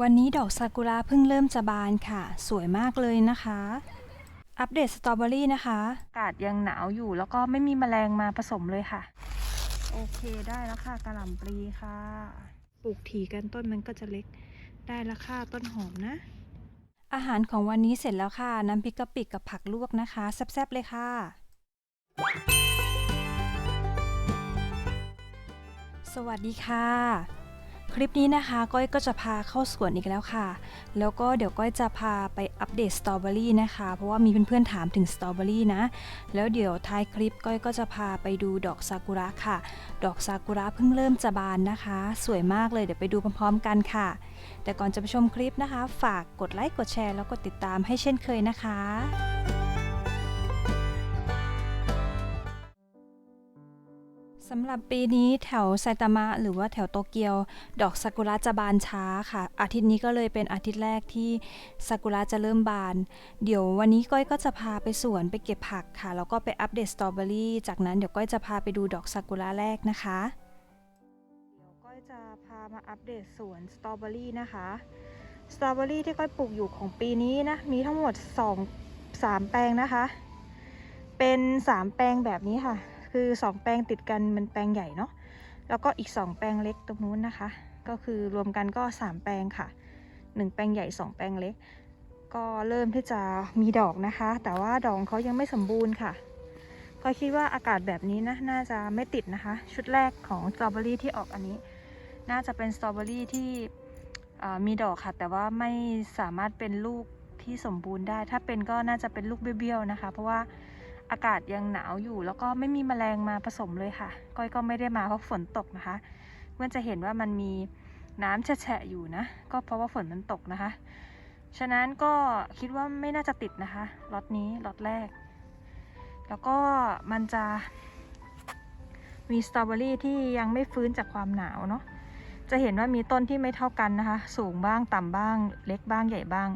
วันนี้ดอกซากุระเพิ่งเริ่มจะบานค่ะ สวยมากเลยนะคะ อัปเดตสตรอเบอรี่นะคะ อากาศยังหนาวอยู่แล้วก็ไม่มีแมลงมาผสมเลยค่ะ โอเคได้แล้วค่ะกระหล่ำปลีค่ะ ปลูกถี่กันต้นมันก็จะเล็ก ได้แล้วค่ะต้นหอมนะ อาหารของวันนี้เสร็จแล้วค่ะ น้ำพริกกะปิกับผักลวกนะคะ แซ่บๆเลยค่ะ สวัสดีค่ะ คลิปนี้นะคะก้อยก็จะพาเข้าสวนอีกแล้วค่ะ แล้วก็เดี๋ยวก้อยจะพาไปอัปเดตสตรอเบอรี่นะคะ เพราะว่ามีเพื่อนๆถามถึงสตรอเบอรี่นะ แล้วเดี๋ยวท้ายคลิปก้อยก็จะพาไปดูดอกซากุระค่ะ ดอกซากุระเพิ่งเริ่มจะบานนะคะ สวยมากเลยเดี๋ยวไปดูพร้อมๆกันค่ะ แต่ก่อนจะไปชมคลิปนะคะ ฝากกดไลค์กดแชร์แล้วกดติดตามให้เช่นเคยนะคะ สำหรับปีนี้แถวไซตามะหรือว่าแถวโตเกียว ดอกซากุระจะบานช้าค่ะ อาทิตย์นี้ก็เลยเป็นอาทิตย์แรกที่ซากุระจะเริ่มบาน เดี๋ยววันนี้ก้อยก็จะพาไปสวนไปเก็บผักค่ะ แล้วก็ไปอัปเดตสตรอเบอรี่จากนั้นเดี๋ยวก้อยจะพาไปดูดอกซากุระแรกนะคะเดี๋ยวก้อยจะพามาอัปเดตสวนสตรอเบอรี่นะคะสตรอเบอรี่ที่ก้อยปลูกอยู่ของปีนี้นะมีทั้งหมด 2 3 แปลงนะคะ เป็น 3 แปลงแบบนี้ค่ะ คือ 2 แปลงติดกันมันแปลงใหญ่เนาะแล้วก็อีก 2 แปลงเล็กตรงนู้นนะคะ ก็คือรวมกันก็ 3 แปลงค่ะ 1 แปลงใหญ่ 2 แปลงเล็ก ก็เริ่มที่จะมีดอกนะคะ แต่ว่าดอกเขายังไม่สมบูรณ์ค่ะ ก็คิดว่าอากาศแบบนี้นะน่าจะไม่ติดนะคะ ชุดแรกของสตรอเบอรี่ที่ออกอันนี้ น่าจะเป็นสตรอเบอรี่ที่มีดอกค่ะ แต่ว่าไม่สามารถเป็นลูกที่สมบูรณ์ได้ ถ้าเป็นก็น่าจะเป็นลูกเบี้ยวๆนะคะ เพราะว่า อากาศยังหนาวอยู่ แล้วก็ไม่มีแมลงมาผสมเลยค่ะ ก้อยก็ไม่ได้มาเพราะฝนตกนะคะเพื่อนจะเห็นว่ามันมีน้ำแฉะๆอยู่นะ ก็เพราะว่าฝนมันตกนะคะ ฉะนั้นก็คิดว่าไม่น่าจะติดนะคะล็อตนี้ล็อตแรก แล้วก็มันจะมีสตรอเบอรี่ที่ยังไม่ฟื้นจากความหนาวเนาะจะเห็นว่ามีต้นที่ไม่เท่ากันนะคะ สูงบ้างต่ำบ้าง เล็กบ้างใหญ่บ้าง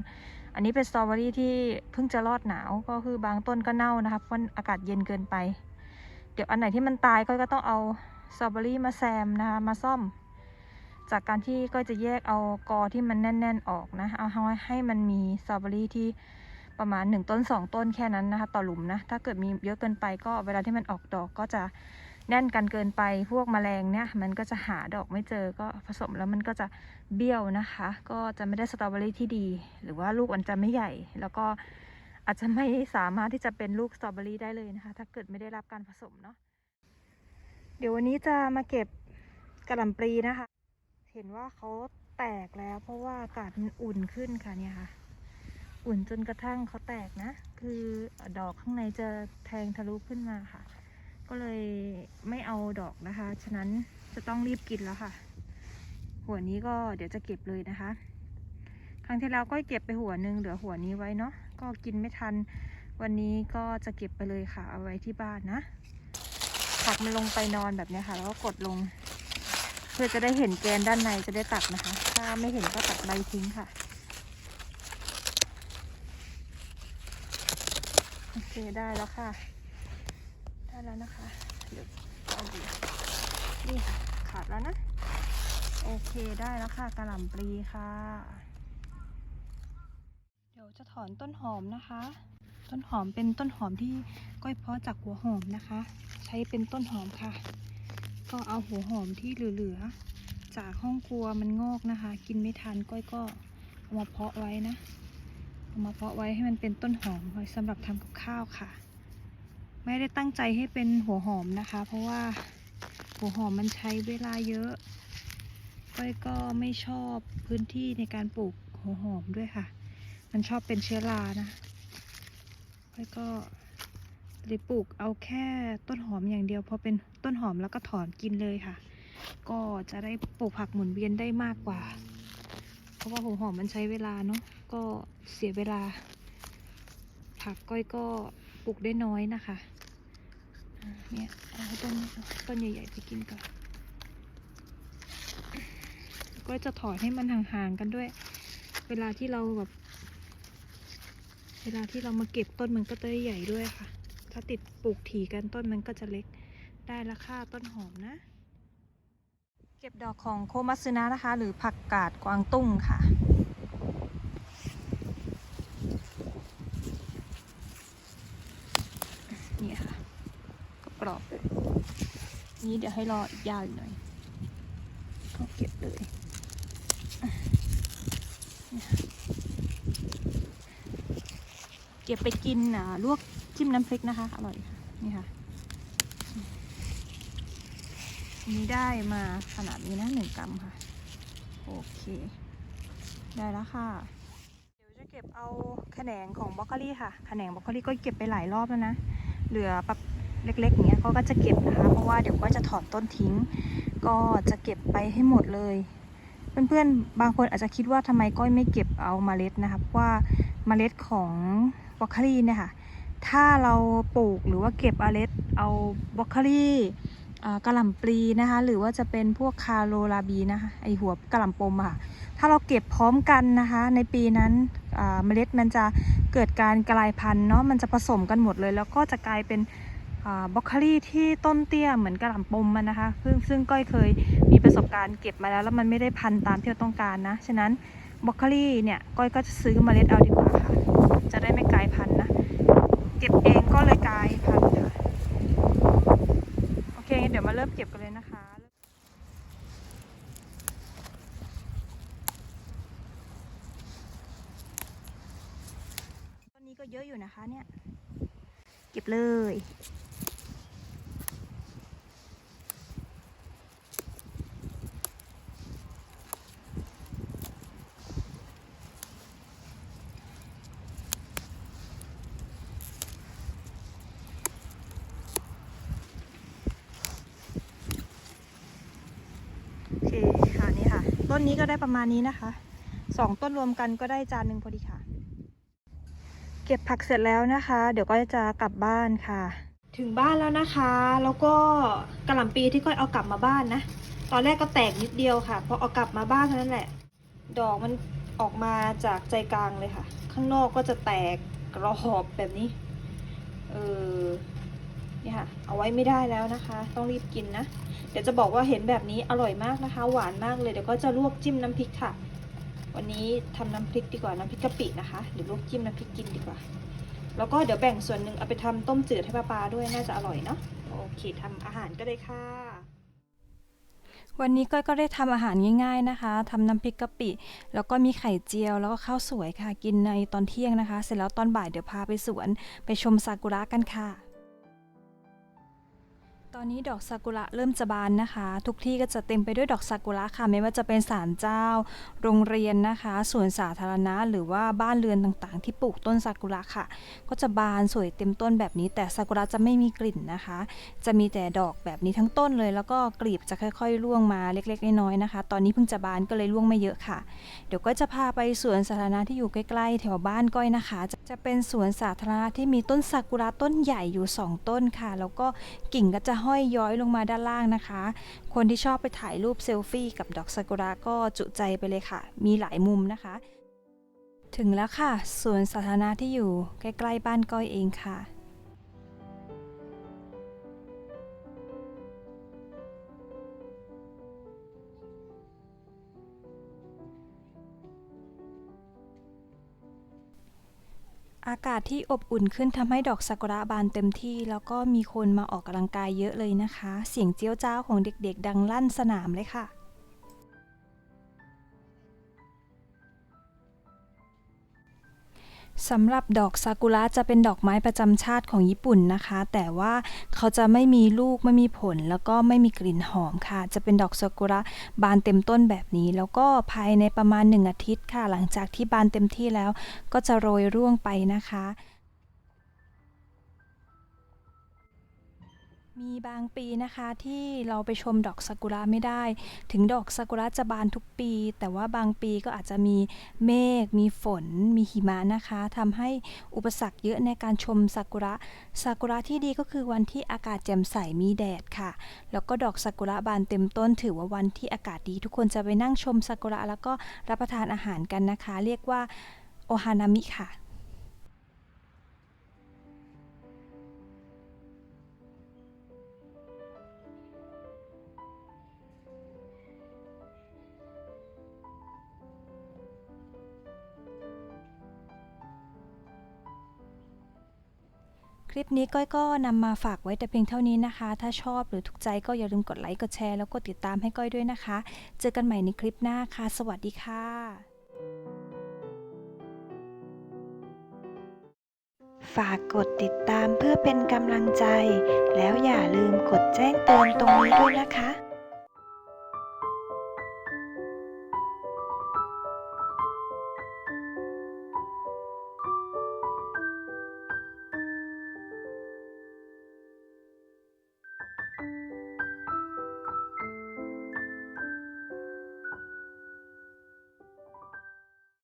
อันนี้เป็นสตรอเบอรี่ที่เพิ่งจะรอดหนาวก็คือบางต้นก็เน่านะคะเพราะอากาศเย็นเกินไป เดี๋ยวอันไหนที่มันตายก็ก็ต้องเอาสตรอเบอรี่มาแซมนะคะมาซ่อม จากการที่ก็จะแยกเอากอที่มันแน่น ๆออกนะเอาให้ให้มันมีสตรอเบอรี่ที่ประมาณ 1 ต้น 2 ต้นแค่นั้นนะคะต่อหลุมนะถ้าเกิดมีเยอะเกินไปก็เวลาที่มันออกดอกก็จะ แน่นกันเกินไปพวกแมลงเนี่ยมันก็จะหาดอกไม่เจอก็ผสมแล้วมันก็จะเบี้ยวนะคะ ก็จะไม่ได้สตรอเบอรี่ที่ดี หรือว่าลูกมันจะไม่ใหญ่ แล้วก็อาจจะไม่สามารถที่จะเป็นลูกสตรอเบอรี่ได้เลยนะคะ ถ้าเกิดไม่ได้รับการผสมเนาะเดี๋ยววันนี้จะมาเก็บกระหล่ำปลีนะคะ เห็นว่าเขาแตกแล้วเพราะว่าอากาศมันอุ่นขึ้นค่ะเนี่ยค่ะ อุ่นจนกระทั่งเขาแตกนะ คือดอกข้างในจะแทงทะลุขึ้นมาค่ะ ก็เลยไม่เอาดอกนะคะ ฉะนั้นจะต้องรีบกินแล้วค่ะ หัวนี้ก็เดี๋ยวจะเก็บเลยนะคะ ครั้งที่แล้วก็เก็บไปหัวหนึ่งเหลือหัวนี้ไว้เนาะ ก็กินไม่ทัน วันนี้ก็จะเก็บไปเลยค่ะ เอาไว้ที่บ้านนะผักมันลงไปนอนแบบนี้ค่ะ แล้วก็กดลง เพื่อจะได้เห็นแกนด้านในจะได้ตัดนะคะ ถ้าไม่เห็นก็ตัดใบทิ้งค่ะโอเคได้แล้วค่ะ ได้แล้วนะคะ เดี๋ยวเอาดูนี่ค่ะขาดแล้วนะ โอเคได้แล้วค่ะกระหล่ำปลีค่ะ เดี๋ยวจะถอนต้นหอมนะคะ ต้นหอมเป็นต้นหอมที่ก้อยเพาะจากหัวหอมนะคะ ใช้เป็นต้นหอมค่ะ ก็เอาหัวหอมที่เหลือๆจากห้องครัวมันงอกนะคะ กินไม่ทันก้อยก็เอามาเพาะไว้นะเอามาเพาะไว้ให้มันเป็นต้นหอมไว้สำหรับทำกับข้าวค่ะ ไม่ได้ตั้งใจให้เป็นหัวหอมนะคะ เพราะว่าหัวหอมมันใช้เวลาเยอะก้อยก็ไม่ชอบพื้นที่ในการปลูกหัวหอมด้วยค่ะ มันชอบเป็นเชื้อรานะก้อยก็เลยปลูกเอาแค่ต้นหอมอย่างเดียวพอเป็นต้นหอมแล้วก็ถอนกินเลยค่ะ ก็จะได้ปลูกผักหมุนเวียนได้มากกว่า เพราะว่าหัวหอมมันใช้เวลาเนาะก็เสียเวลา ผักก้อยก็ปลูกได้น้อยนะคะ เนี่ยเอาต้นต้นใหญ่ๆไปกินก่อนก็จะถอนให้มันห่างๆกันด้วย เวลาที่เราแบบ เวลาที่เรามาเก็บต้นมันก็จะใหญ่ด้วยค่ะ ถ้าติดปลูกถี่กันต้นมันก็จะเล็กได้ละค่ะต้นหอมนะ เก็บดอกของโคมัตสึนะนะคะ หรือผักกาดกวางตุ้งค่ะ นี่ค่ะก รอบเลยนี่เดี๋ยวให้รออีกยาวหน่อยก็เก็บเลยเก็บไปกินอะลวกจิ้มน้ำพริกนะคะ อร่อยนี่ค่ะนี้ได้มาขนาดนี้นะหนึ่งกรัมค่ะ โอเค ได้แล้วค่ะ เดี๋ยวจะเก็บเอาแขนงของบรอกโคลีค่ะ แขนงบรอกโคลีก็เก็บไปหลายรอบแล้วนะ เหลือแบบ เล็กๆเงี้ยเขาก็จะเก็บนะคะ เพราะว่าเดี๋ยวก็จะถอนต้นทิ้ง ก็จะเก็บไปให้หมดเลย เพื่อนๆ บางคนอาจจะคิดว่าทำไมก้อยไม่เก็บเอาเมล็ดนะคะเพราะว่าเมล็ดของบรอกโคลีเนี่ยค่ะ ถ้าเราปลูกหรือว่าเก็บเมล็ดเอาบรอกโคลีกระหล่ำปลีนะคะ หรือว่าจะเป็นพวกคาโรลาบีนะคะไอหัวกระหล่ำปมอะค่ะ ถ้าเราเก็บพร้อมกันนะคะ ในปีนั้นเมล็ดมันจะเกิดการกลายพันธุ์เนาะมันจะผสมกันหมดเลย แล้วก็จะกลายเป็น บรอกคลีที่ต้นเตี้ยเหมือนกระหล่ำปมมันนะคะ ซึ่งซึ่งก้อยเคยมีประสบการณ์เก็บมาแล้ว แล้วมันไม่ได้พันตามที่เราต้องการนะ ฉะนั้นบรอกคลีเนี่ยก้อยก็จะซื้อเมล็ดเอาดีกว่าค่ะ จะได้ไม่กลายพันธุ์นะ เก็บเองก็เลยกลายพันธุ์ค่ะ โอเค เดี๋ยวมาเริ่มเก็บกันเลยนะคะต้นนี้ก็เยอะอยู่นะคะเนี่ย เก็บเลย โอเคค่ะนี่ค่ะ ต้นนี้ก็ได้ประมาณนี้นะคะสองต้นรวมกันก็ได้จานหนึ่งพอดีค่ะ เก็บผักเสร็จแล้วนะคะ เดี๋ยวก็จะกลับบ้านค่ะ ถึงบ้านแล้วนะคะ แล้วก็กระหล่ำปีที่ก้อยเอากลับมาบ้านนะ ตอนแรกก็แตกนิดเดียวค่ะพอเอากลับมาบ้านเท่านั้นแหละ ดอกมันออกมาจากใจกลางเลยค่ะ ข้างนอกก็จะแตกกรอบแบบนี้ เออ นี่ค่ะ เอาไว้ไม่ได้แล้วนะคะ ต้องรีบกินนะ เดี๋ยวจะบอกว่าเห็นแบบนี้อร่อยมากนะคะ หวานมากเลย เดี๋ยวก็จะลวกจิ้มน้ำพริกค่ะ วันนี้ทำน้ำพริกดีกว่าน้ำพริกกะปินะคะเดี๋ยวลวกจิ้มน้ำพริกกินดีกว่า แล้วก็เดี๋ยวแบ่งส่วนหนึ่งเอาไปทำต้มจืดให้ป้าปาด้วยน่าจะอร่อยเนาะ โอเคทำอาหารก็เลยค่ะวันนี้ก้อยก็ได้ทำอาหารง่ายๆนะคะทำน้ำพริกกะปิ แล้วก็มีไข่เจียว แล้วก็ข้าวสวยค่ะ กินในตอนเที่ยงนะคะ เสร็จแล้วตอนบ่ายเดี๋ยวพาไปสวน ไปชมซากุระกันค่ะ ตอนนี้ดอกซากุระเริ่มจะบานนะคะ ทุกที่ก็จะเต็มไปด้วยดอกซากุระค่ะ ไม่ว่าจะเป็นศาลเจ้า โรงเรียนนะคะสวนสาธารณะ หรือว่าบ้านเรือนต่างๆ ที่ปลูกต้นซากุระค่ะ ก็จะบานสวยเต็มต้นแบบนี้ แต่ซากุระจะไม่มีกลิ่นนะคะ จะมีแต่ดอกแบบนี้ทั้งต้นเลย แล้วก็กลีบจะค่อยๆร่วงมาเล็กๆน้อยๆนะคะ ตอนนี้เพิ่งจะบานก็เลยร่วงไม่เยอะค่ะ เดี๋ยวก็จะพาไปสวนสาธารณะที่อยู่ใกล้ๆ แถวบ้านก้อยนะคะ จะเป็นสวนสาธารณะที่มีต้นซากุระต้นใหญ่อยู่สองต้นค่ะ แล้วก็กิ่งก็จะหห้อยย้อยลงมาด้านล่างนะคะ คนที่ชอบไปถ่ายรูปเซลฟี่กับดอกซากุระก็จุใจไปเลยค่ะ มีหลายมุมนะคะ ถึงแล้วค่ะสวนสาธารณะที่อยู่ใกล้ๆบ้านก้อยเองค่ะ อากาศที่อบอุ่นขึ้นทำให้ดอกซากุระบานเต็มที่ แล้วก็มีคนมาออกกำลังกายเยอะเลยนะคะ เสียงเจี๊ยวจ้าวของเด็กๆ ดังลั่นสนามเลยค่ะ สำหรับดอกซากุระจะเป็นดอกไม้ประจำชาติของญี่ปุ่นนะคะ แต่ว่าเขาจะไม่มีลูกไม่มีผล แล้วก็ไม่มีกลิ่นหอมค่ะ จะเป็นดอกซากุระบานเต็มต้นแบบนี้ แล้วก็ภายในประมาณหนึ่งอาทิตย์ค่ะ หลังจากที่บานเต็มที่แล้วก็จะโรยร่วงไปนะคะ มีบางปีนะคะที่เราไปชมดอกซากุระไม่ได้ ถึงดอกซากุระจะบานทุกปี แต่ว่าบางปีก็อาจจะมีเมฆมีฝน มีหิมะนะคะทำให้อุปสรรคเยอะในการชมซากุระซากุระที่ดีก็คือวันที่อากาศแจ่มใสมีแดดค่ะ แล้วก็ดอกซากุระบานเต็มต้น ถือว่าวันที่อากาศดี ทุกคนจะไปนั่งชมซากุระแล้วก็รับประทานอาหารกันนะคะ เรียกว่าโอฮานามิค่ะ ลิปนี้ก้อยก็นำมาฝากไว้แต่เพียงเท่านี้นะคะ ถ้าชอบหรือถูกใจก็อย่าลืมกดไลค์กดแชร์แล้วกดติดตามให้ก้อยด้วยนะคะ เจอกันใหม่ในคลิปหน้าค่ะ สวัสดีค่ะฝากกดติดตามเพื่อเป็นกำลังใจ แล้วอย่าลืมกดแจ้งเตือนตรงนี้ด้วยนะคะ